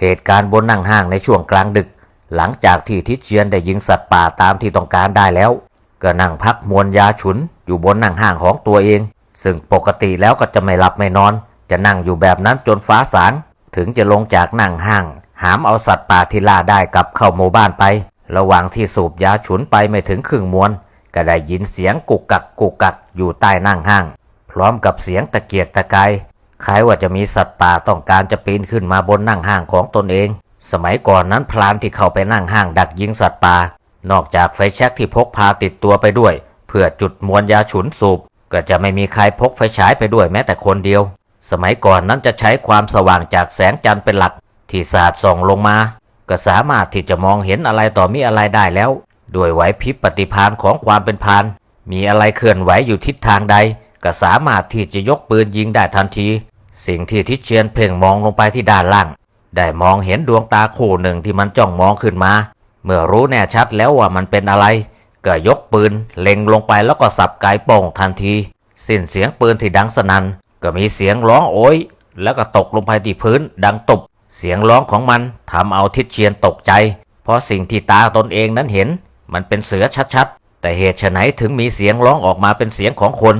เหตุการณ์บนนั่งห้างในช่วงกลางดึก หลังจากที่ทิเชียนได้ยิงสัตว์ป่าตามที่ต้องการได้แล้ว ก็นั่งพักมวนยาฉุนอยู่บนนั่งห้างของตัวเอง ซึ่งปกติแล้วก็จะไม่หลับไม่นอน จะนั่งอยู่แบบนั้นจนฟ้าสางถึงจะลงจากนั่งห้าง หามเอาสัตว์ป่าที่ล่าได้กลับเข้าหมู่บ้านไป ระหว่างที่สูบยาฉุนไปไม่ถึงครึ่งมวนก็ได้ยินเสียงกุกกักกุกกักอยู่ใต้นั่งห้าง พร้อมกับเสียงตะเกียกตะกาย คล้ายว่าจะมีสัตว์ป่าต้องการจะปีนขึ้นมาบนนั่งห้างของตนเอง สมัยก่อนนั้นพลานที่เข้าไปนั่งห้างดักยิงสัตว์ป่า นอกจากไฟแช็กที่พกพาติดตัวไปด้วย เพื่อจุดมวลยาฉุนสูบ ก็จะไม่มีใครพกไฟฉายไปด้วยแม้แต่คนเดียว สมัยก่อนนั้นจะใช้ความสว่างจากแสงจันทร์เป็นหลัก ที่สาดส่องลงมา ก็สามารถที่จะมองเห็นอะไรต่อมีอะไรได้แล้วด้วยไหวพริบปฏิภาณของความเป็นพาน มีอะไรเคลื่อนไหวอยู่ทิศทางใด ก็สามารถที่จะยกปืนยิงได้ทันที สิ่งที่ทิเชียนเพ่งมองลงไปที่ด้านล่าง ได้มองเห็นดวงตาคู่หนึ่งที่มันจ้องมองขึ้นมา เมื่อรู้แน่ชัดแล้วว่ามันเป็นอะไร ก็ยกปืนเล็งลงไปแล้วก็สับไกโป่งทันที สิ้นเสียงปืนที่ดังสนั่นก็มีเสียงร้องโอยแล้วก็ตกลงไปที่พื้นดังตุบ เสียงร้องของมันทำเอาทิศเชียนตกใจ เพราะสิ่งที่ตาตนเองนั้นเห็น มันเป็นเสือชัดๆ แต่เหตุไฉนถึงมีเสียงร้องออกมาเป็นเสียงของคน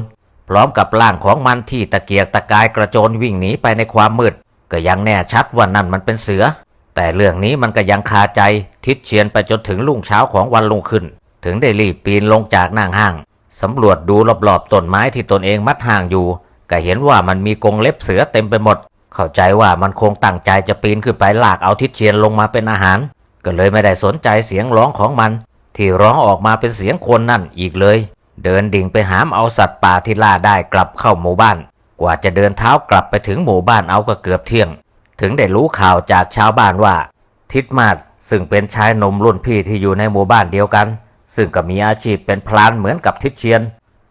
พร้อมกับร่างของมันที่ตะเกียกตะกายกระโจนวิ่งหนีไปในความมืด ก็ยังแน่ชัดว่านั่นมันเป็นเสือ แต่เรื่องนี้มันก็ยังคาใจทิศเชียนไปจนถึงรุ่งเช้าของวันรุ่งขึ้น ถึงได้รีบปีนลงจากนั่งห้างสำรวจดูรอบๆต้นไม้ที่ตนเองมัดห่างอยู่ ก็เห็นว่ามันมีกรงเล็บเสือเต็มไปหมด เข้าใจว่ามันคงตั้งใจจะปีนขึ้นไปลากเอาทิศเชียนลงมาเป็นอาหาร ก็เลยไม่ได้สนใจเสียงร้องของมัน ที่ร้องออกมาเป็นเสียงคนนั่นอีกเลย เดินดิ่งไปหามเอาสัตว์ป่าที่ล่าได้กลับเข้าหมู่บ้าน กว่าจะเดินเท้ากลับไปถึงหมู่บ้านเอาก็เกือบเที่ยง ถึงได้รู้ข่าวจากชาวบ้านว่า ทิดมาศซึ่งเป็นชายหนุ่มรุ่นพี่ที่อยู่ในหมู่บ้านเดียวกัน ซึ่งก็มีอาชีพเป็นพลานเหมือนกับทิดเชียน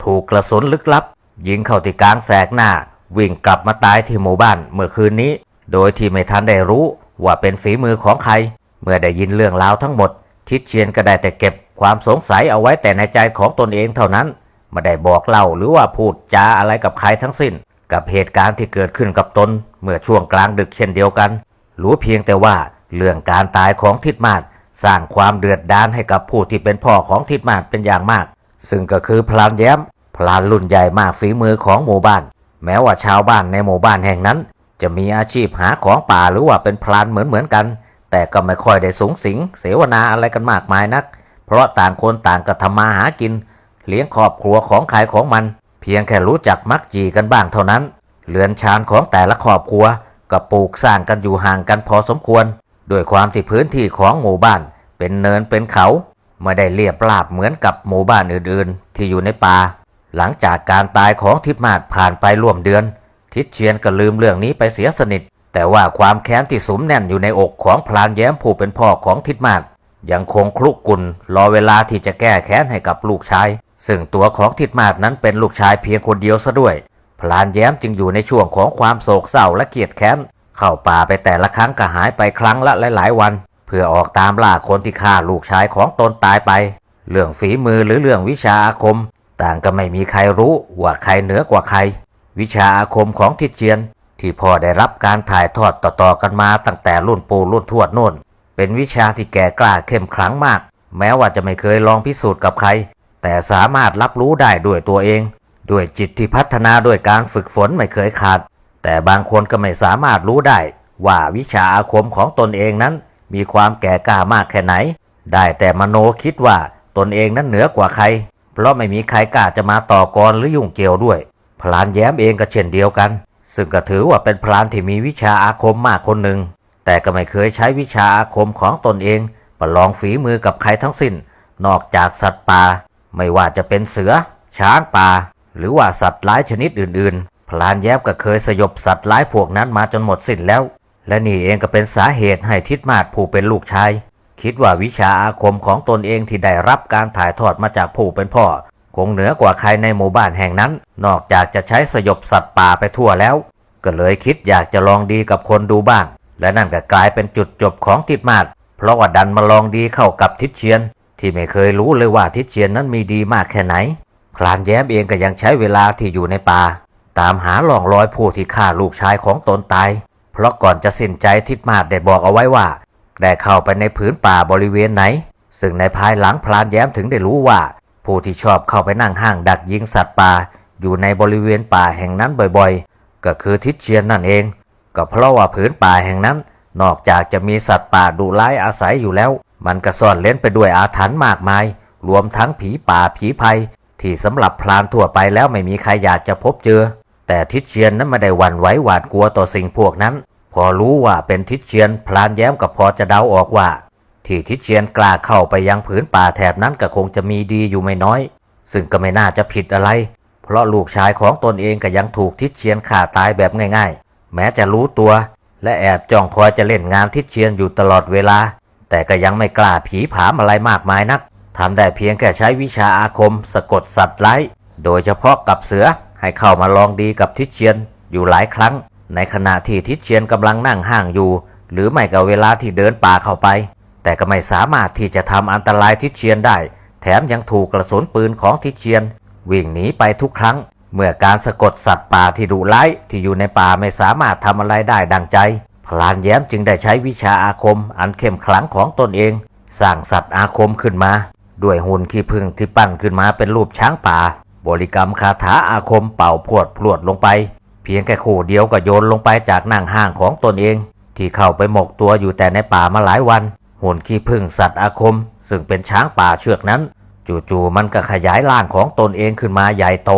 ถูกกระสุนลึกลับ ยิงเข้าที่กลางแสกหน้า วิ่งกลับมาตายที่หมู่บ้านเมื่อคืนนี้ โดยที่ไม่ทันได้รู้ว่าเป็นฝีมือของใคร เมื่อได้ยินเรื่องราวทั้งหมด ทิดเชียนก็ได้แต่เก็บความสงสัยเอาไว้แต่ในใจของตนเองเท่านั้น ไม่ได้บอกเล่าหรือว่าพูดจาอะไรกับใครทั้งสิ้น กับเหตุการณ์ที่เกิดขึ้นกับตน เมื่อช่วงกลางดึกเช่นเดียวกันรู้เพียงแต่ว่าเรื่องการตายของทิดมาศสร้างความเดือดดาลให้กับผู้ที่เป็นพ่อของทิดมาศเป็นอย่างมาก ซึ่งก็คือพลานแย้มพลานรุ่นใหญ่มากฝีมือของหมู่บ้าน แม้ว่าชาวบ้านในหมู่บ้านแห่งนั้น จะมีอาชีพหาของป่าหรือว่าเป็นพลานเหมือนเหมือนกัน แต่ก็ไม่ค่อยได้สูงสิง เสวนาอะไรกันมากมายนัก เพราะต่างคนต่างก็ทำมาหากิน เลี้ยงครอบครัวของใครของมัน เพียงแค่รู้จักมักจีกันบ้างเท่านั้น เรือนชานของแต่ละครอบครัวก็ปลูกสร้างกันอยู่ห่างกันพอสมควร ด้วยความที่พื้นที่ของหมู่บ้านเป็นเนินเป็นเขาไม่ได้เรียบราบเหมือนกับหมู่บ้านอื่นๆ ที่อยู่ในป่า หลังจากการตายของทิดมาศผ่านไปร่วมเดือน ทิดเชียนก็ลืมเรื่องนี้ไปเสียสนิท แต่ว่าความแค้นที่สมแน่นอยู่ในอกของพลานแย้มผู้เป็นพ่อของทิดมาศยังคงคลุกกุนรอเวลาที่จะแก้แค้นให้กับลูกชาย ซึ่งตัวของทิดมาศนั้นเป็นลูกชายเพียงคนเดียวซะด้วย พลานแย้มจึงอยู่ในช่วงของความโศกเศร้าและเกลียดแค้น เข้าป่าไปแต่ละครั้งก็หายไปครั้งละหลายๆวัน เพื่อออกตามล่าคนที่ฆ่าลูกชายของตนตายไป เรื่องฝีมือหรือเรื่องวิชาอาคม ต่างก็ไม่มีใครรู้ว่าใครเหนือกว่าใคร วิชาอาคมของทิดเจียน ที่พ่อได้รับการถ่ายทอดต่อๆกันมาตั้งแต่รุ่นปู่รุ่นทวดโน่น เป็นวิชาที่แก่กล้าเข้มขลังมาก แม้ว่าจะไม่เคยลองพิสูจน์กับใคร แต่สามารถรับรู้ได้ด้วยตัวเอง ด้วยจิตที่พัฒนาด้วยการฝึกฝนไม่เคยขาด แต่บางคนก็ไม่สามารถรู้ได้ ว่าวิชาอาคมของตนเองนั้น มีความแก่กล้ามากแค่ไหน ได้แต่มโนคิดว่าตนเองนั้นเหนือกว่าใคร เพราะไม่มีใครกล้าจะมาต่อกรหรือยุ่งเกี่ยวด้วยพลานแย้มเองก็เช่นเดียวกัน ซึ่งก็ถือว่าเป็นพลานที่มีวิชาอาคมมากคนหนึ่ง แต่ก็ไม่เคยใช้วิชาอาคมของตนเองประลองฝีมือกับใครทั้งสิ้น นอกจากสัตว์ป่า ไม่ว่าจะเป็นเสือ ช้างป่า หรือว่าสัตว์ร้ายชนิดอื่นๆ พลานแย้มก็เคยสยบสัตว์ร้ายพวกนั้นมาจนหมดสิ้นแล้ว และนี่เองก็เป็นสาเหตุให้ทิดมาศผู้เป็นลูกชาย คิดว่าวิชาอาคมของตนเองที่ได้รับการถ่ายทอดมาจากผู้เป็นพ่อ งเหนือกว่าใครในหมู่บ้านแห่งนั้น นอกจากจะใช้สยบสัตว์ป่าไปทั่วแล้ว ก็เลยคิดอยากจะลองดีกับคนดูบ้าง และนั่นก็กลายเป็นจุดจบของทิดมาศเพราะว่าดันมาลองดีเข้ากับทิดเชียน ที่ไม่เคยรู้เลยว่าทิดเชียนนั้นมีดีมากแค่ไหนพลานแย้มเองก็ยังใช้เวลาที่อยู่ในป่า ตามหาล่องรอยผู้ที่ฆ่าลูกชายของตนตาย เพราะก่อนจะสิ้นใจทิดมาศได้บอกเอาไว้ว่าได้เข้าไปในผืนป่าบริเวณไหน ซึ่งในภายหลังพลานแย้มถึงได้รู้ว่า ผู้ที่ชอบเข้าไปนั่งห้างดักยิงสัตว์ป่าอยู่ในบริเวณป่าแห่งนั้นบ่อยๆ ก็คือทิศเชียนนั่นเอง ก็เพราะว่าผืนป่าแห่งนั้น นอกจากจะมีสัตว์ป่าดุร้ายอาศัยอยู่แล้ว มันก็ซ่อนเล้นไปด้วยอาถรรพ์มากมาย รวมทั้งผีป่าผีภัย ที่สำหรับพลานทั่วไปแล้วไม่มีใครอยากจะพบเจอ แต่ทิศเชียนนั้นไม่ได้หวั่นไหวหวาดกลัวต่อสิ่งพวกนั้น พอรู้ว่าเป็นทิศเชียนพลานแย้มก็พอจะเดาออกว่า ที่ทิเชียนกล้าเข้าไปยังผืนป่าแถบนั้นก็คงจะมีดีอยู่ไม่น้อย ซึ่งก็ไม่น่าจะผิดอะไร เพราะลูกชายของตนเองก็ยังถูกทิเชียนฆ่าตายแบบง่ายๆ แม้จะรู้ตัว และแอบจ้องคอยจะเล่นงานทิเชียนอยู่ตลอดเวลา แต่ก็ยังไม่กล้าผีผามอะไรมากมายนักทำได้เพียงแค่ใช้วิชาอาคม สะกดสัตว์ไร้ายโดยเฉพาะกับเสือให้เข้ามาลองดีกับทิเชียนอยู่หลายครั้ง ในขณะที่ทิเชียนกำลังนั่งห้างอยู่ หรือไม่ก็เวลาที่เดินป่าเข้าไป แต่ก็ไม่สามารถที่จะทำอันตรายทิเชียนได้ แถมยังถูกกระสุนปืนของทิเชียน วิ่งหนีไปทุกครั้ง เมื่อการสะกดสัตว์ป่าที่ดุร้ายที่อยู่ในป่าไม่สามารถทำอะไรได้ดังใจ พลานแย้มจึงได้ใช้วิชาอาคม อันเข้มขลังของตนเอง สร้างสัตว์อาคมขึ้นมา ด้วยหุ่นขี้ผึ้งที่ปั้นขึ้นมาเป็นรูปช้างป่า บริกรรมคาถาอาคมเป่าพวดพรวดลงไป เพียงแค่คู่เดียวก็โยนลงไปจากนั่งห้างของตนเอง ที่เข้าไปหมกตัวอยู่แต่ในป่ามาหลายวัน หุ่นขี้ผึ้งสัตว์อาคม ซึ่งเป็นช้างป่าเชือกนั้น จู่ๆมันก็ขยายร่างของตนเองขึ้นมาใหญ่โต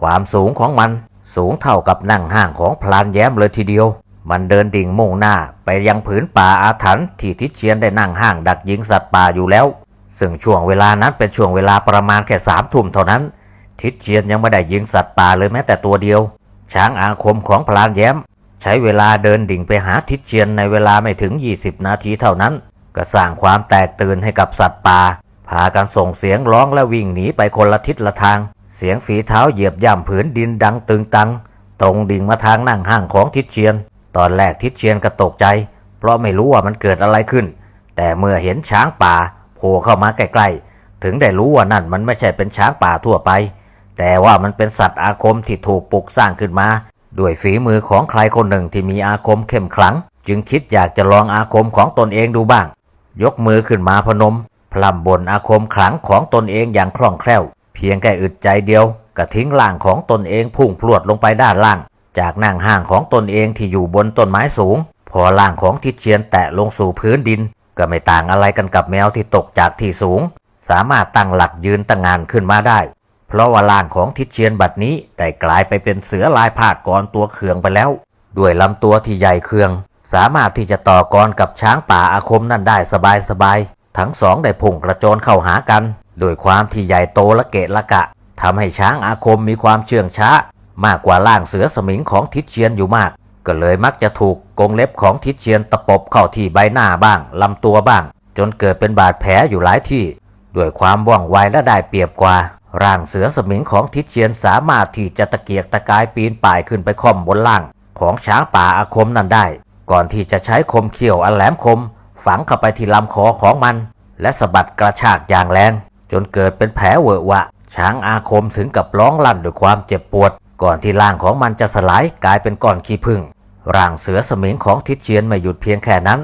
ความสูงของมันสูงเท่ากับนั่งห้างของพลานแย้มเลยทีเดียว มันเดินดิ่งมุ่งหน้าไปยังผืนป่าอาถรรพ์ที่ทิเชียนได้นั่งห้างดักยิงสัตว์ป่าอยู่แล้ว ซึ่งช่วงเวลานั้นเป็นช่วงเวลาประมาณแค่สามทุ่มเท่านั้น ทิเชียนยังไม่ได้ยิงสัตว์ป่าเลยแม้แต่ตัวเดียว ช้างอาคมของพลานแย้ม ใช้เวลาเดินดิ่งไปหาทิเชียนในเวลาไม่ถึง 20 นาทีเท่านั้น ก็สร้างความแตกตื่นให้กับสัตว์ป่า พากันส่งเสียงร้องและวิ่งหนีไปคนละทิศละทาง เสียงฝีเท้าเหยียบย่ำผืนดินดังตึงตัง ตรงดิ่งมาทางนั่งห้างของทิศเชียน ตอนแรกทิศเชียนก็ตกใจ เพราะไม่รู้ว่ามันเกิดอะไรขึ้น แต่เมื่อเห็นช้างป่าโผล่เข้ามาใกล้ๆ ถึงได้รู้ว่านั่นมันไม่ใช่เป็นช้างป่าทั่วไป แต่ว่ามันเป็นสัตว์อาคมที่ถูกปลุกสร้างขึ้นมา ด้วยฝีมือของใครคนหนึ่งที่มีอาคมเข้มขลัง จึงคิดอยากจะลองอาคมของตนเองดูบ้าง ยกมือขึ้นมาพนม พลัมบนอาคมขลังของตนเองอย่างคล่องแคล่ว เพียงแค่อึดใจเดียวก็ทิ้งร่างของตนเองพุ่งพรวดลงไปด้านล่าง จากนั่งห่างของตนเองที่อยู่บนต้นไม้สูง พอร่างของทิดเชียนแตะลงสู่พื้นดิน ก็ไม่ต่างอะไรกันกับแมวที่ตกจากที่สูง สามารถตั้งหลักยืนตั้งงานขึ้นมาได้ เพราะว่าร่างของทิดเชียนบัดนี้ได้กลายไปเป็นเสือลายพาดกรตัวเคืองไปแล้ว ด้วยลำตัวที่ใหญ่เคือง สามารถที่จะต่อกรกับช้างป่าอาคมนั่นได้สบายๆ ทั้งสองได้พุ่งกระโจนเข้าหากันโดยความที่ใหญ่โตและเกะละกะทำให้ช้างอาคมมีความเชื่องช้า มากกว่าล่างเสือสมิงของทิดเชียนอยู่มาก ก็เลยมักจะถูกกงเล็บของทิดเชียนตะปบเข้าที่ใบหน้าบ้างลำตัวบ้าง จนเกิดเป็นบาดแผลอยู่หลายที่ ด้วยความว่องไวและได้เปรียบกว่า ร่างเสือสมิงของทิดเชียนสามารถที่จะตะเกียกตะกายปีนป่ายขึ้นไปค่อมบนล่าง ของช้างป่าอาคมนั่นได้ ก่อนที่จะใช้คมเขี้ยวอันแหลมคม ฝังเข้าไปที่ลำคอของมัน และสะบัดกระชากอย่างแรง จนเกิดเป็นแผลเวอะวะ ช้างอาคมถึงกับร้องลั่นด้วยความเจ็บปวด ก่อนที่ร่างของมันจะสลายกลายเป็นก้อนขี้ผึ้งร่างเสือสมิงของทิดเชียนไม่หยุดเพียงแค่นั้น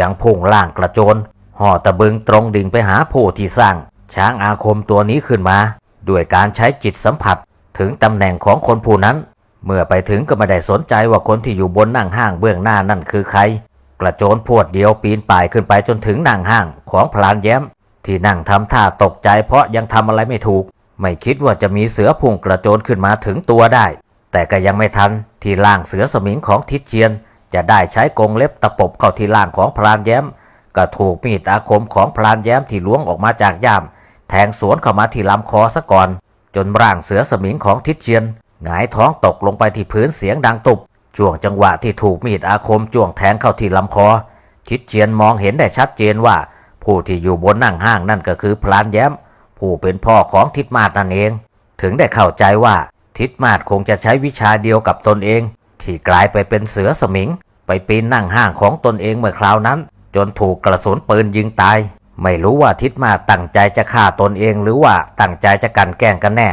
ยังพุ่งล่างกระโจนห่อตะบึงตรงดิ่งไปหาผู้ที่สร้าง ช้างอาคมตัวนี้ขึ้นมา ด้วยการใช้จิตสัมผัสถึงตำแหน่งของคนผู้นั้น เมื่อไปถึงก็ไม่ได้สนใจว่าคนที่อยู่บนนั่งห้างเบื้องหน้านั่นคือใคร กระโจนพวดเดียวปีนป่ายขึ้นไปจนถึงนั่งห้างของพลานแย้ม ที่นั่งทำท่าตกใจเพราะยังทำอะไรไม่ถูก ไม่คิดว่าจะมีเสือพุ่งกระโจนขึ้นมาถึงตัวได้ แต่ก็ยังไม่ทันที่ล่างเสือสมิงของทิดเชียน จะได้ใช้กรงเล็บตะปบเข้าที่ล่างของพลานแย้ม ก็ถูกมีดอาคมของพลานแย้มที่ล้วงออกมาจากย่าม แทงสวนเข้ามาที่ลำคอซะก่อน จนร่างเสือสมิงของทิดเชียน หงายท้องตกลงไปที่พื้นเสียงดังตุบช่วงจังหวะที่ถูกมีดอาคมจ้วงแทงเข้าที่ลำคอทิดเชียนมองเห็นได้ชัดเจนว่า ผู้ที่อยู่บนนั่งห้างนั่นก็คือพลานแย้ม ผู้เป็นพ่อของทิดมาศนั่นเอง ถึงได้เข้าใจว่าทิดมาศคงจะใช้วิชาเดียวกับตนเอง ที่กลายไปเป็นเสือสมิง ไปปีนนั่งห้างของตนเองเมื่อคราวนั้น จนถูกกระสุนปืนยิงตาย ไม่รู้ว่าทิดมาตั้งใจจะฆ่าตนเองหรือว่าตั้งใจจะกันแกล้งกันแน่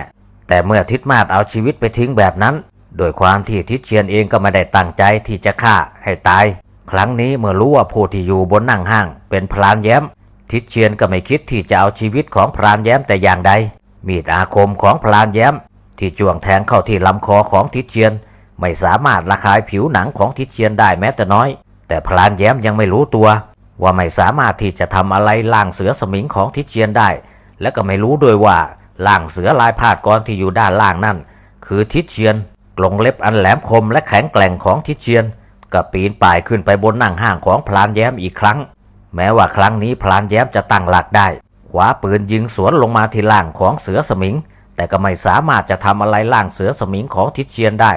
แต่เมื่อทิดมาศเอาชีวิตไปทิ้งแบบนั้น โดยความที่ทิศเชียนเองก็ไม่ได้ตั้งใจที่จะฆ่าให้ตาย ครั้งนี้เมื่อรู้ว่าผู้ที่อยู่บนนั่งห้าง เป็นพรานแย้ม ทิศเชียนก็ไม่คิดที่จะเอาชีวิตของพรานแย้มแต่อย่างใด มีดอาคมของพรานแย้ม ที่จ้วงแทงเข้าที่ลำคอของทิศเชียน ไม่สามารถระคายผิวหนังของทิศเชียนได้แม้แต่น้อย แต่พรานแย้มยังไม่รู้ตัว ว่าไม่สามารถที่จะทำอะไรล่างเสือสมิงของทิศเชียนได้ และก็ไม่รู้ด้วยว่า ล่างเสือลายพาดกรที่อยู่ด้านล่างนั่น คือทิเชียน กลงเล็บอันแหลมคมและแข็งแกร่งของทิเชียนก็ปีนป่ายขึ้นไปบนนั่งห้างของพลานแย้มอีกครั้ง แม้ว่าครั้งนี้พลานแย้มจะตั้งหลักได้ขวาปืนยิงสวนลงมาที่ล่างของเสือสมิง แต่ก็ไม่สามารถจะทำอะไรล่างเสือสมิงของทิเชียนได้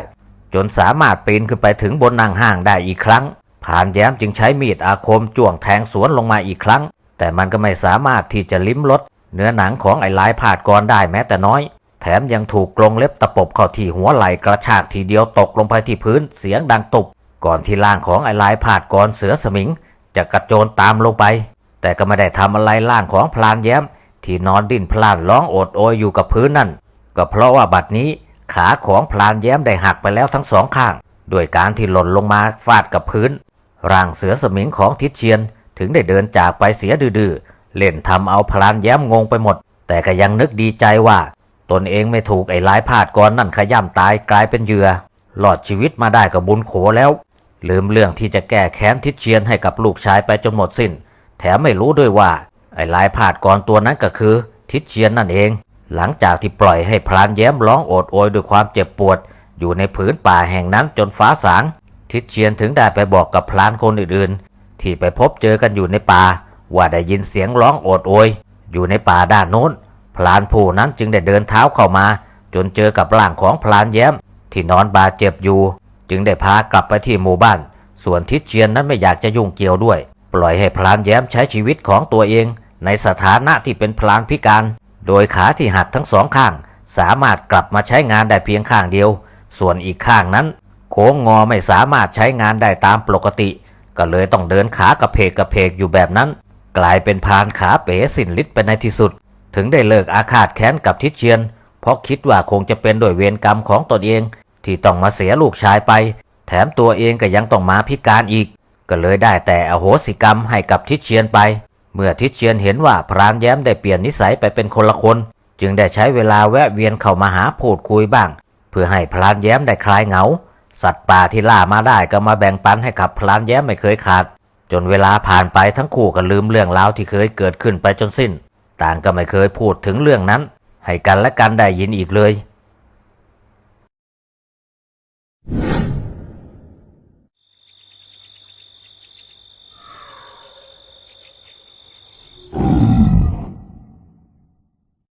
จนสามารถปีนขึ้นไปถึงบนนั่งห้างได้อีกครั้งพลานแย้มจึงใช้มีดอาคมจ้วงแทงสวนลงมาอีกครั้ง แต่มันก็ไม่สามารถที่จะลิ้มรส เนื้อหนังของไอ้ลายผาดกรได้แม้แต่น้อย แถมยังถูกกรงเล็บตะปบเข้าที่หัวไหล่กระชากทีเดียวตกลงไปที่พื้นเสียงดังตุบก่อนที่ล่างของไอ้ลายผาดกรเสือสมิง จะกระโจนตามลงไป แต่ก็ไม่ได้ทำอะไรล่างของพลานแย้ม ที่นอนดิ้นพลานร้องโอดโอยอยู่กับพื้นนั่น ก็เพราะว่าบัดนี้ขาของพลานแย้มได้หักไปแล้วทั้งสองข้างด้วยการที่หล่นลงมาฟาดกับพื้น ร่างเสือสมิงของทิศเชียนถึงได้เดินจากไปเสียดื้อ เล่นทำเอาพลานแย้มงงไปหมด แต่ก็ยังนึกดีใจว่า ตนเองไม่ถูกไอ้ลายพาดกรนั่นขย่ำตายกลายเป็นเหยื่อหลอดชีวิตมาได้กับบุญโขแล้ว ลืมเรื่องที่จะแก้แค้นทิศเชียนให้กับลูกชายไปจนหมดสิน้น แถมไม่รู้ด้วยว่า ไอ้ลายพาดกรตัวนั้นก็คือ ทิศเชียนนั่นเอง หลังจากที่ปล่อยให้พรานแย้มร้องโอดโอยด้วยความเจ็บปวด อยู่ในผืนป่าแห่งนั้นจนฟ้าสางทิศเชียนถึงได้ไปบอกกับพรานคนอื่นๆ ที่ไปพบเจอกันอยู่ในป่า ว่าได้ยินเสียงร้องโอดโอย อยู่ในป่าด้านโน้นพรานผู้นั้นจึงได้เดินเท้าเข้ามา จนเจอกับร่างของพรานแย้ม ที่นอนบาดเจ็บอยู่ จึงได้พากลับไปที่หมู่บ้าน ส่วนทิศเชียนนั้นไม่อยากจะยุ่งเกี่ยวด้วย ปล่อยให้พรานแย้มใช้ชีวิตของตัวเอง ในสถานะที่เป็นพรานพิการ โดยขาที่หักทั้งสองข้าง สามารถกลับมาใช้งานได้เพียงข้างเดียว ส่วนอีกข้างนั้น โค้งงอไม่สามารถใช้งานได้ตามปกติ ก็เลยต้องเดินขากระเพกกระเพกอยู่แบบนั้น กลายเป็นพานขาเป๋สิ้นฤทธิ์ไปในที่สุด ถึงได้เลิกอาฆาตแค้นกับทิเชียน เพราะคิดว่าคงจะเป็นด้วยเวรกรรมของตนเอง ที่ต้องมาเสียลูกชายไป แถมตัวเองก็ยังต้องมาพิการอีก ก็เลยได้แต่อโหสิกรรมให้กับทิเชียนไป เมื่อทิเชียนเห็นว่าพรานแย้มได้เปลี่ยนนิสัยไปเป็นคนละคน จึงได้ใช้เวลาแวะเวียนเข้ามาหาพูดคุยบ้าง เพื่อให้พรานแย้มได้คลายเหงา สัตว์ป่าที่ล่ามาได้ก็มาแบ่งปันให้กับพรานแย้มไม่เคยขาด จนเวลาผ่านไปทั้งคู่ก็ลืมเรื่องราวที่เคยเกิดขึ้นไปจนสิ้น ต่างก็ไม่เคยพูดถึงเรื่องนั้น ให้กันและกันได้ยินอีกเลย